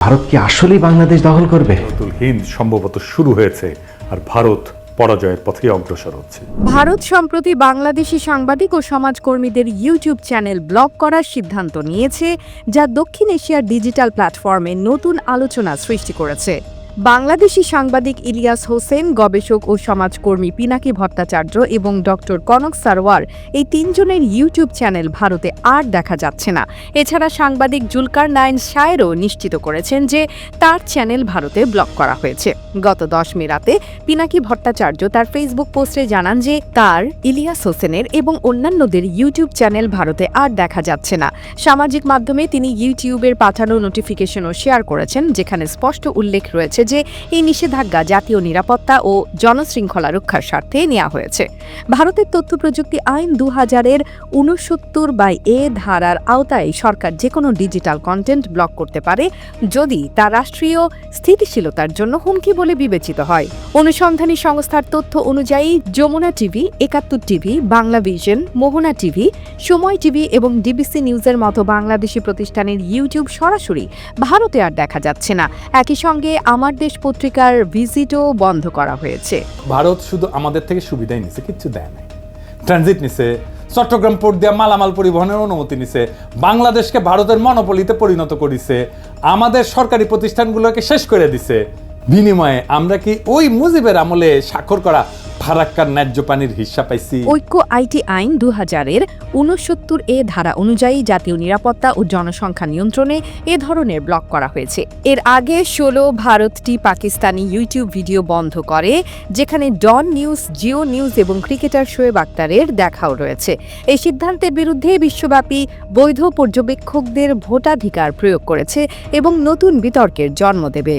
ভারত কি আসলেই বাংলাদেশ দখল করবে? নতুন হিন্দ সম্ভবত শুরু হয়েছে আর ভারত পরাজয়ের পথে অগ্রসর হচ্ছে। ভারত সম্প্রতি বাংলাদেশি সাংবাদিক ও সমাজকর্মীদের ইউটিউব চ্যানেল ব্লক করার সিদ্ধান্ত নিয়েছে যা দক্ষিণ এশিয়ার ডিজিটাল প্ল্যাটফর্মে নতুন আলোচনা সৃষ্টি করেছে। বাংলাদেশি সাংবাদিক ইলিয়াস হোসেন, গবেষক ও সমাজকর্মী পিনাকি ভট্টাচার্য এবং ডক্টর কনক সারওয়ার এই তিনজনের ইউটিউব চ্যানেল ভারতে আর দেখা যাচ্ছে না। এছাড়া সাংবাদিক জুলকার নাইন শায়েরও নিশ্চিত করেছেন যে তার চ্যানেল ভারতে ব্লক করা হয়েছে। গত দশ মে রাতে পিনাকি ভট্টাচার্য তার ফেসবুক পোস্টে জানান যে তার, ইলিয়াস হোসেনের এবং অন্যান্যদের ইউটিউব চ্যানেল ভারতে আর দেখা যাচ্ছে না। সামাজিক মাধ্যমে তিনি ইউটিউবের পাঠানো নোটিফিকেশনও শেয়ার করেছেন, যেখানে স্পষ্ট উল্লেখ রয়েছে যে এই নিষেধাজ্ঞা জাতীয় নিরাপত্তা ও জনশৃঙ্খলা রক্ষার স্বার্থে নেওয়া হয়েছে। ভারতের তথ্য প্রযুক্তি আইন দু হাজারের উনসত্তর বাই এ ধারার আওতায় সরকার যে কোনো ডিজিটাল কন্টেন্ট ব্লক করতে পারে, যদি তা রাষ্ট্রীয় স্থিতিশীলতার জন্য হুমকি বলে বিবেচিত হয়। অনুসন্ধানী সংস্থার তথ্য অনুযায়ী Jamuna TV, Ekattor TV, Bangla vision, Mohona TV, Somoy TV এবং ডিবিসি নিউজের মতো বাংলাদেশি প্রতিষ্ঠানের ইউটিউব সরাসরি ভারতে আর দেখা যাচ্ছে না। একই সঙ্গে আমার দেশ পত্রিকার ভিজিটও বন্ধ করা হয়েছে। ভারত শুধু আমাদের থেকে সুবিধাই নিছে কিছু দেয় নাই। ট্রানজিট নিছে, চট্টগ্রাম পোর্ট দিয়ে মালামাল পরিবহনের অনুমতি নিছে, বাংলাদেশকে ভারতের মনোপলিতে পরিণত করেছে, আমাদের সরকারি প্রতিষ্ঠানগুলোকে শেষ করে দিছে। বিনিময়ে আমরা কি ওই মুজিবের আমলে স্বাক্ষর করা ফারাক্কার ন্যায্য পানির হিস্সা পাইছি? ঐক্য আইটি আইন দু হাজারের উনসত্তর এ ধারা অনুযায়ী জাতীয় নিরাপত্তা ও জনসংখ্যা নিয়ন্ত্রণে এ ধরনের ব্লক করা হয়েছে। এর আগে ষোলো ভারতটি পাকিস্তানি ইউটিউব ভিডিও বন্ধ করে, যেখানে ডন নিউজ, জিও নিউজ এবং ক্রিকেটার শোয়েব আক্তারের দেখাও রয়েছে। এই সিদ্ধান্তের বিরুদ্ধে বিশ্বব্যাপী বৈধ পর্যবেক্ষকদের ভোটাধিকার প্রয়োগ করেছে এবং নতুন বিতর্কের জন্ম দেবে।